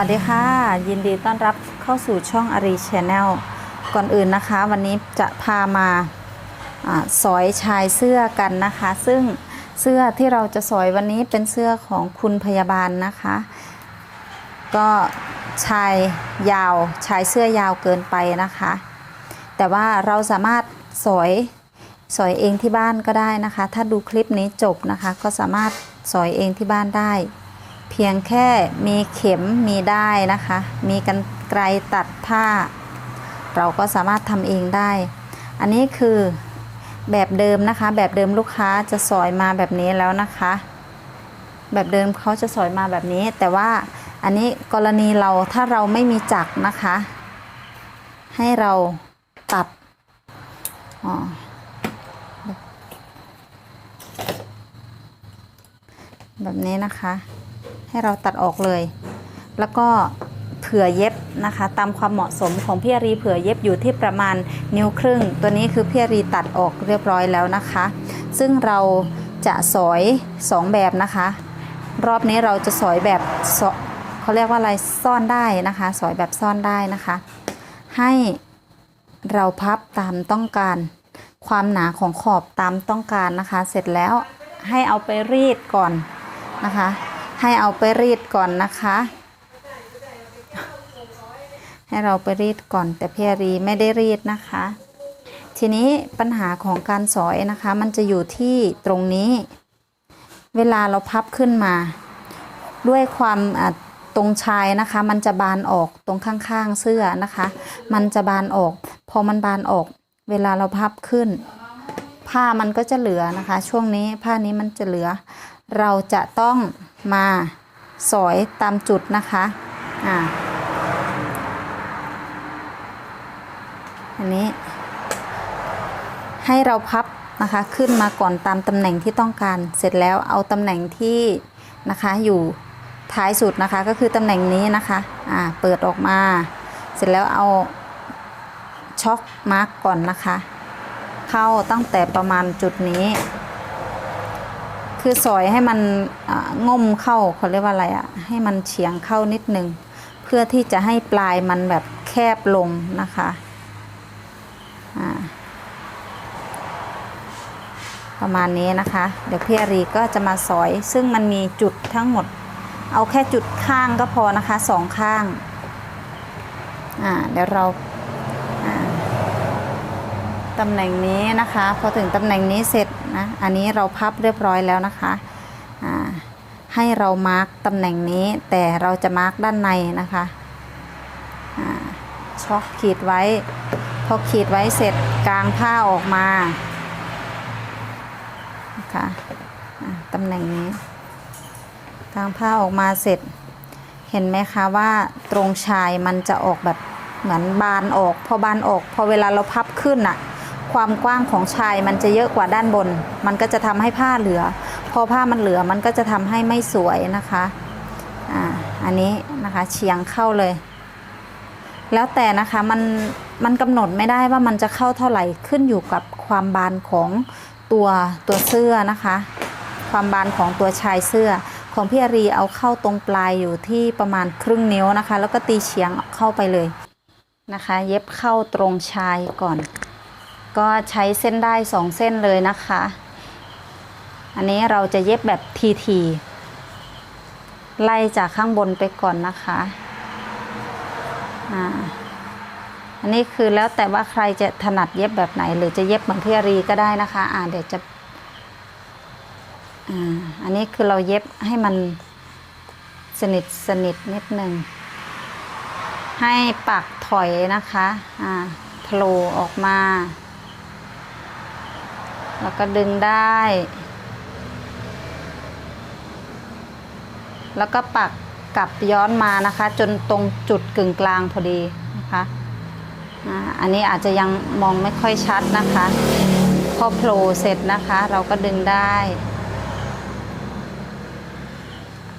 วัสดีค่ะ ยินดีต้อนรับเข้าสู่ช่องอารีชแนลก่อนอื่นนะคะ วันนี้จะพามาอสอยชายเสื้อกันนะคะ ซึ่งเสื้อที่เราจะสอยวันนี้เป็นเสื้อของคุณพยาบาลนะคะ ก็ชายยาวชายเสื้อยาวเกินไปนะคะ แต่ว่าเราสามารถสอยสอยเองที่บ้านก็ได้นะคะ ถ้าดูคลิปนี้จบนะคะ ก็สามารถสอยเองที่บ้านได้ พียงแค่มีเข็มมีได้นะคะ มีกันไกรตัดผ้า เราก็สามารถทำเองได้ อันนี้คือแบบเดิมนะคะ แบบเดิมลูกค้าจะสอยมาแบบนี้แล้วนะคะ แบบเดิมเขาจะสอยมาแบบนี้ แต่ว่าอันนี้กรณีเราถ้าเราไม่มีจักรนะคะ ให้เราตัดอ๋อแบบนี้นะคะ ให้เราตัดออกเลย แล้วก็เผื่อเย็บนะคะ ตามความเหมาะสมของพี่อารีเผื่อเย็บอยู่ที่ประมาณนิ้วครึ่ง ตัวนี้คือพี่อารีตัดออกเรียบร้อยแล้วนะคะ ซึ่งเราจะสอยสองแบบนะคะ รอบนี้เราจะสอยแบบเขาเรียกว่าอะไรซ่อนได้นะคะ สอยแบบซ่อนได้นะคะ ให้เราพับตามต้องการความหนาของขอบตามต้องการนะคะ เสร็จแล้วให้เอาไปรีดก่อนนะคะ ให้เอาไปรีดก่อนนะคะ ให้เราไปรีดก่อน แต่พี่อารีไม่ได้รีดนะคะ ทีนี้ปัญหาของการสอยนะคะ มันจะอยู่ที่ตรงนี้ เวลาเราพับขึ้นมา ด้วยความตรงชายนะคะ มันจะบานออกตรงข้างๆเสื้อนะคะ มันจะบานออก พอมันบานออก เวลาเราพับขึ้น ผ้ามันก็จะเหลือนะคะ ช่วงนี้ผ้านี้มันจะเหลือ เราจะต้องมาสอยตามจุดนะคะอ่าอันนี้ ให้เราพับนะคะขึ้นมาก่อนตามตำแหน่งที่ต้องการเสร็จแล้วเอาตำแหน่งที่นะคะอยู่ท้ายสุดนะคะก็คือตำแหน่งนี้นะคะอ่าเปิดออกมา เสร็จแล้วเอาช็อกมาร์กก่อนนะคะ เข้าตั้งแต่ประมาณจุดนี้ คือซอยให้มันง่มเข้าเขาเรียกว่าอะไรอะ่ะให้มันเฉียงเข้านิดนึง เพื่อที่จะให้ปลายมันแบบแคบลงนะคะอ่าประมาณนี้นะคะ เดี๋ยวพี่อารีก็จะมาสอย ซึ่งมันมีจุดทั้งหมด เอาแค่จุดข้างก็พอนะคะสองข้าง อ่า เดี๋ยวเรา ตำแหน่งนี้นะคะ พอถึงตำแหน่งนี้เสร็จนะ อันนี้เราพับเรียบร้อยแล้วนะคะ ให้เรามาร์กตำแหน่งนี้ แต่เราจะมาร์กด้านในนะคะช็อกขีดไว้ พอขีดไว้เสร็จกลางผ้าออกมานะคะอ่าตำแหน่งนี้ กลางผ้าออกมาเสร็จ เห็นไหมคะว่าตรงชายมันจะออกแบบเหมือนบานออก พอบานออก พอเวลาเราพับขึ้นอะ ความกว้างของชายมันจะเยอะกว่าด้านบน มันก็จะทำให้ผ้าเหลือ พอผ้ามันเหลือมันก็จะทำให้ไม่สวยนะคะอ่าอันนี้นะคะเฉียงเข้าเลย แล้วแต่นะคะมันมันกำหนดไม่ได้ว่ามันจะเข้าเท่าไหร่ขึ้นอยู่กับความบานของตัวตัวเสื้อนะคะ ความบานของตัวชายเสื้อ ของพี่อารีเอาเข้าตรงปลายอยู่ที่ประมาณครึ่งนิ้วนะคะ แล้วก็ตีเฉียงเข้าไปเลยนะคะ เย็บเข้าตรงชายก่อน ก็ใช้เส้นได้สองเส้นเลยนะคะ อันนี้เราจะเย็บแบบทีๆไล่จากข้างบนไปก่อนนะคะอ่าอันนี้คือแล้วแต่ว่าใครจะถนัดเย็บแบบไหน หรือจะเย็บเหมือนพี่อารีก็ได้นะคะอ่าเดี๋ยวจะอ่าอันนี้คือเราเย็บให้มันสนิทสนิทนิดหนึ่งให้ปักถอยนะคะอ่าโผล่ออกมา แล้วก็ดึงได้ แล้วก็ปักกลับย้อนมานะคะ จนตรงจุดกึ่งกลางพอดีนะคะอันนี้อาจจะยังมองไม่ค่อยชัดนะคะ พอโผล่เสร็จนะคะ เราก็ดึงได้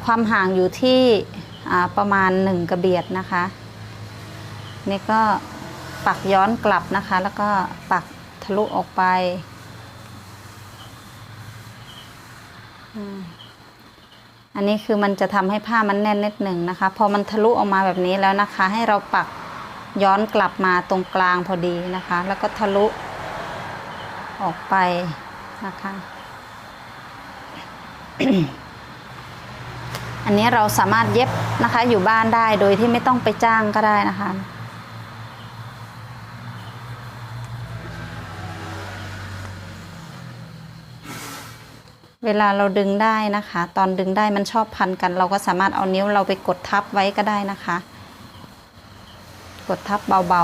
ความห่างอยู่ที่ประมาณหนึ่งกระเบียดนะคะ นี่ก็ปักย้อนกลับนะคะ แล้วก็ปักทะลุออกไป อันนี้คือมันจะทำให้ผ้ามันแน่นนิดหนึ่งนะคะ พอมันทะลุออกมาแบบนี้แล้วนะคะ ให้เราปักย้อนกลับมาตรงกลางพอดีนะคะ แล้วก็ทะลุออกไปนะคะอันนี้เราสามารถเย็บนะคะอยู่บ้านได้โดยที่ไม่ต้องไปจ้างก็ได้นะคะ เวลาเราดึงได้นะคะ ตอนดึงได้มันชอบพันกัน เราก็สามารถเอานิ้วเราไปกดทับไว้ก็ได้นะคะ กดทับเบา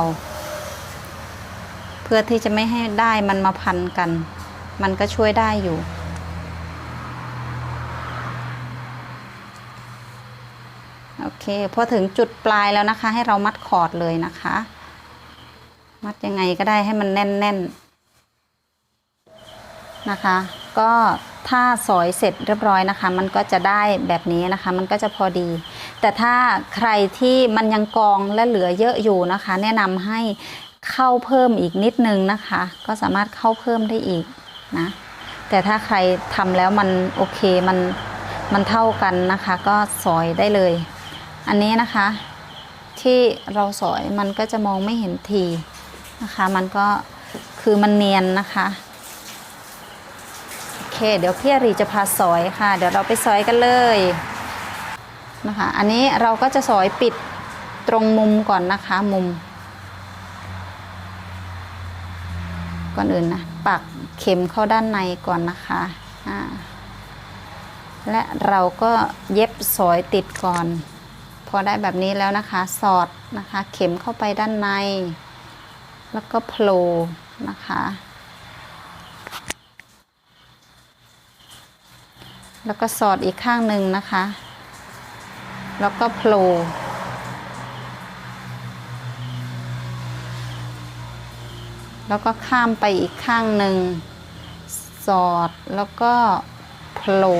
ๆ เพื่อที่จะไม่ให้ได้มันมาพันกัน มันก็ช่วยได้อยู่โอเคพอถึงจุดปลายแล้วนะคะ ให้เรามัดคอร์ดเลยนะคะ มัดยังไงก็ได้ให้มันแน่นๆนะคะ ก็ ถ้าสอยเสร็จเรียบร้อยนะคะ มันก็จะได้แบบนี้นะคะ มันก็จะพอดี แต่ถ้าใครที่มันยังกองและเหลือเยอะอยู่นะคะ แนะนำให้เข้าเพิ่มอีกนิดนึงนะคะ ก็สามารถเข้าเพิ่มได้อีกนะแต่ถ้าใครทำแล้วมันโอเคมันมันเท่ากันนะคะ ก็สอยได้เลย อันนี้นะคะ ที่เราสอยมันก็จะมองไม่เห็นทีนะคะ มันก็คือมันเนียนนะคะ เค เดี๋ยวพี่อารีจะพาสอยค่ะ เดี๋ยวเราไปสอยกันเลยนะคะอันนี้เราก็จะสอยปิดตรงมุมก่อนนะคะมุม ก่อนอื่นนะปักเข็มเข้าด้านในก่อนนะคะอ่าและเราก็เย็บสอยติดก่อน พอได้แบบนี้แล้วนะคะ สอดนะคะ เข็มเข้าไปด้านใน แล้วก็โผล่นะคะ แล้วก็สอดอีกข้างหนึ่งนะคะ แล้วก็โผล่แล้วก็ข้ามไปอีกข้างหนึ่ง สอดแล้วก็โผล่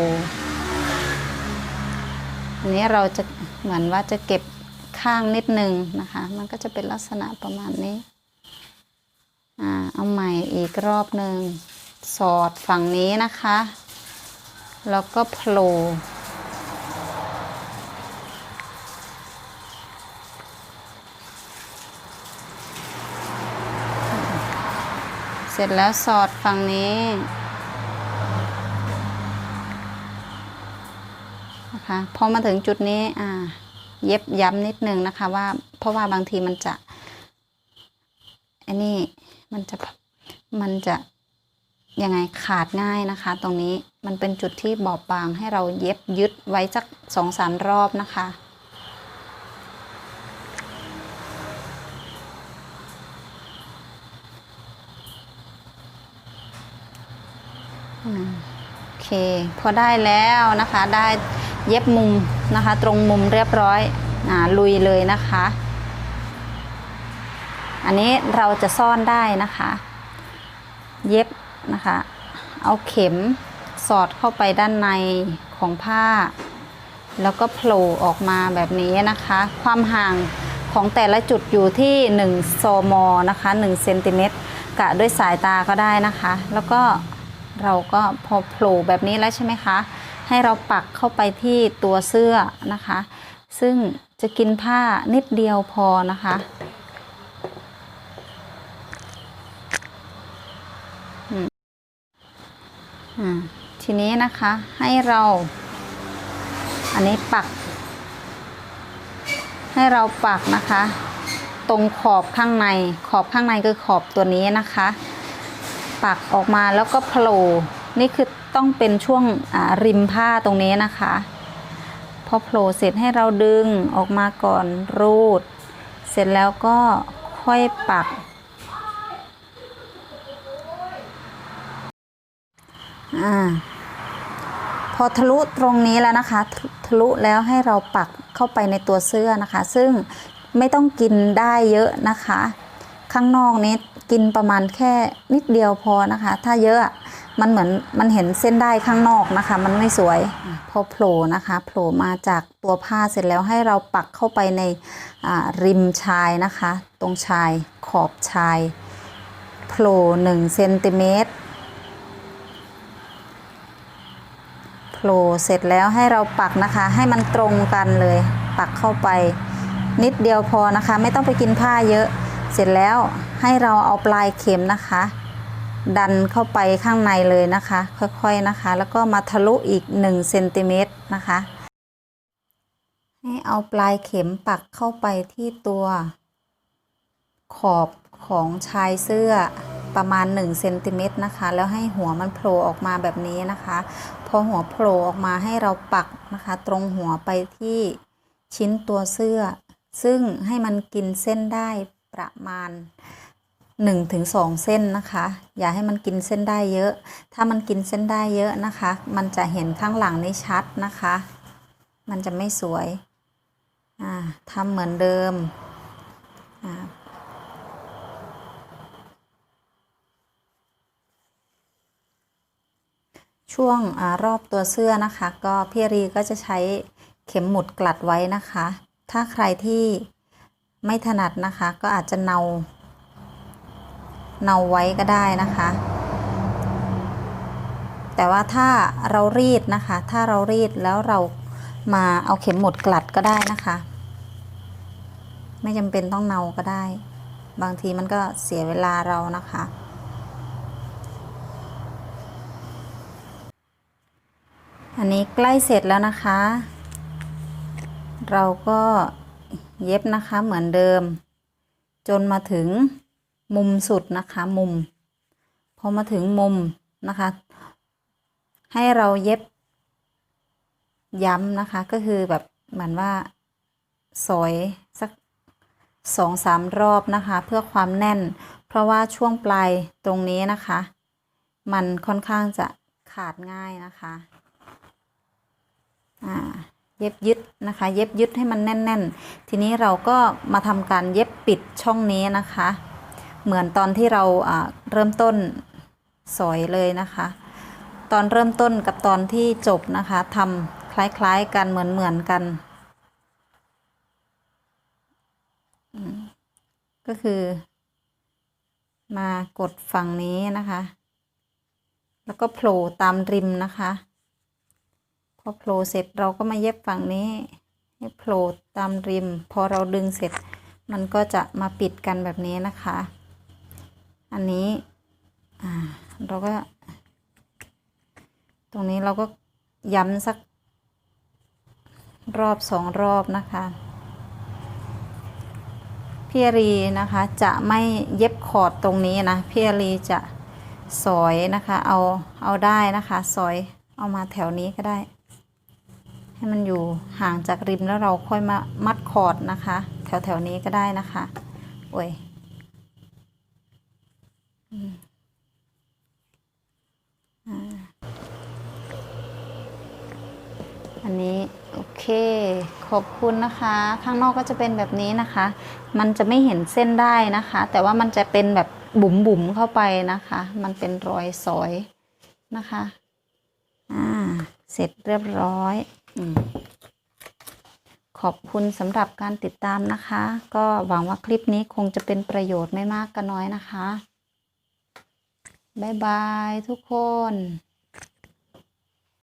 อันนี้เราจะเหมือนว่าจะเก็บข้างนิดนึงนะคะ มันก็จะเป็นลักษณะประมาณนี้อ่าเอาใหม่อีกรอบหนึ่ง สอดฝั่งนี้นะคะ แล้วก็โผล่เสร็จแล้วสอดฝั่งนี้นะคะพอมาถึงจุดนี้อ่าเย็บย้ำนิดนึงนะคะว่าเพราะว่าบางทีมันจะอันนี้มันจะมันจะยังไงขาดง่ายนะคะตรงนี้ มันเป็นจุดที่บอบบางให้เราเย็บยึดไว้สักสองสามรอบนะคะ โอเค พอได้แล้วนะคะได้เย็บมุมนะคะ ตรงมุมเรียบร้อยอ่าลุยเลยนะคะ อันนี้เราจะซ่อนได้นะคะ เย็บนะคะ เอาเข็ม สอดเข้าไปด้านในของผ้า แล้วก็โผล่ออกมาแบบนี้นะคะ ความห่างของแต่ละจุดอยู่ที่1ซมนะคะ1เซนติเมตรกะด้วยสายตาก็ได้นะคะ แล้วก็เราก็พอโผล่แบบนี้แล้วใช่ไหมคะ ให้เราปักเข้าไปที่ตัวเสื้อนะคะ ซึ่งจะกินผ้านิดเดียวพอนะคะอ่า ทีนี้นะคะให้เรา อันนี้ปัก ให้เราปักนะคะ ตรงขอบข้างใน ขอบข้างในคือขอบตัวนี้นะคะ ปักออกมาแล้วก็โผล่นี่คือต้องเป็นช่วงริมผ้าตรงนี้นะคะ พอโผล่เสร็จให้เราดึงออกมาก่อนรูด เสร็จแล้วก็ค่อยปักอ่า พอทะลุตรงนี้แล้วนะคะ ทะลุแล้วให้เราปักเข้าไปในตัวเสื้อนะคะ ซึ่งไม่ต้องกินได้เยอะนะคะ ข้างนอกนี้กินประมาณแค่นิดเดียวพอนะคะ ถ้าเยอะมันเหมือนมันเห็นเส้นได้ข้างนอกนะคะ มันไม่สวยพอโผล่นะคะโผล่มาจากตัวผ้าเสร็จแล้วให้เราปักเข้าไปในริมชายนะคะ ตรงชายขอบชายโผล่หนึ่งเซนติเมตร โผล่เสร็จแล้วให้เราปักนะคะ ให้มันตรงกันเลย ปักเข้าไป นิดเดียวพอนะคะ ไม่ต้องไปกินผ้าเยอะ เสร็จแล้วให้เราเอาปลายเข็มนะคะ ดันเข้าไปข้างในเลยนะคะ ค่อยๆนะคะ แล้วก็มาทะลุอีก1เซนติเมตรนะคะให้เอาปลายเข็มปักเข้าไปที่ตัว ขอบของชายเสื้อ ประมาณ1เซนติเมตรนะคะ แล้วให้หัวมันโผล่ออกมาแบบนี้นะคะ พอหัวโผล่ออกมาให้เราปักนะคะ ตรงหัวไปที่ชิ้นตัวเสื้อ ซึ่งให้มันกินเส้นได้ประมาณ1-2 เส้นนะคะ อย่าให้มันกินเส้นได้เยอะ ถ้ามันกินเส้นได้เยอะนะคะ มันจะเห็นข้างหลังนี่ชัดนะคะ มันจะไม่สวยทำเหมือนเดิมอ่า ช่วงอรอบตัวเสื้อนะคะ ก็พี่รีก็จะใช้เข็มหมุดกลัดไว้นะคะ ถ้าใครที่ไม่ถนัดนะคะ ก็อาจจะเนาเนาไว้ก็ได้นะคะ แต่ว่าถ้าเรารีดนะคะ ถ้าเรารีดแล้วเรามาเอาเข็มหมุดกลัดก็ได้นะคะ ไม่จำเป็นต้องเนาก็ได้ บางทีมันก็เสียเวลาเรานะคะ อันนี้ใกล้เสร็จแล้วนะคะ เราก็เย็บนะคะเหมือนเดิม จนมาถึงมุมสุดนะคะมุม พอมาถึงมุมนะคะ ให้เราเย็บ ย้ำนะคะก็คือแบบเหมือนว่าสอยสักสองสามรอบนะคะ เพื่อความแน่น เพราะว่าช่วงปลายตรงนี้นะคะ มันค่อนข้างจะขาดง่ายนะคะ ย็บยึดนะคะ เย็บยึดให้มันแน่น ๆ ทีนี้เราก็มาทำการเย็บปิดช่องนี้นะคะ เหมือนตอนที่เราเริ่มต้นสอยเลยนะคะ ตอนเริ่มต้นกับตอนที่จบนะคะทำคล้ายๆกันเหมือนๆกัน ก็คือมากดฝั่งนี้นะคะ แล้วก็โผล่ตามริมนะคะ พอโผล่เสร็จเราก็มาเย็บฝั่งนี้ ให้โผล่ตามริม พอเราดึงเสร็จ มันก็จะมาปิดกันแบบนี้นะคะ อันนี้เราก็ ตรงนี้เราก็ย้ำสักรอบสองรอบนะคะพี่รีนะคะจะไม่เย็บขอดตรงนี้นะพี่รีจะสอยนะคะ เอาเอาได้นะคะ สอยเอามาแถวนี้ก็ได้ ให้มันอยู่ห่างจากริมแล้วเราค่อยมามัดคอร์ดนะคะ แถวแถวนี้ก็ได้นะคะโอ้ยอันนี้โอเค ขอบคุณนะคะ ข้างนอกก็จะเป็นแบบนี้นะคะ มันจะไม่เห็นเส้นได้นะคะ แต่ว่ามันจะเป็นแบบบุ๋มบุ๋มๆเข้าไปนะคะ มันเป็นรอยสอยนะคะ อ่า เสร็จเรียบร้อย ขอบคุณสำหรับการติดตามนะคะ ก็หวังว่าคลิปนี้คงจะเป็นประโยชน์ไม่มากก็น้อยนะคะ บ๊ายบายทุกคน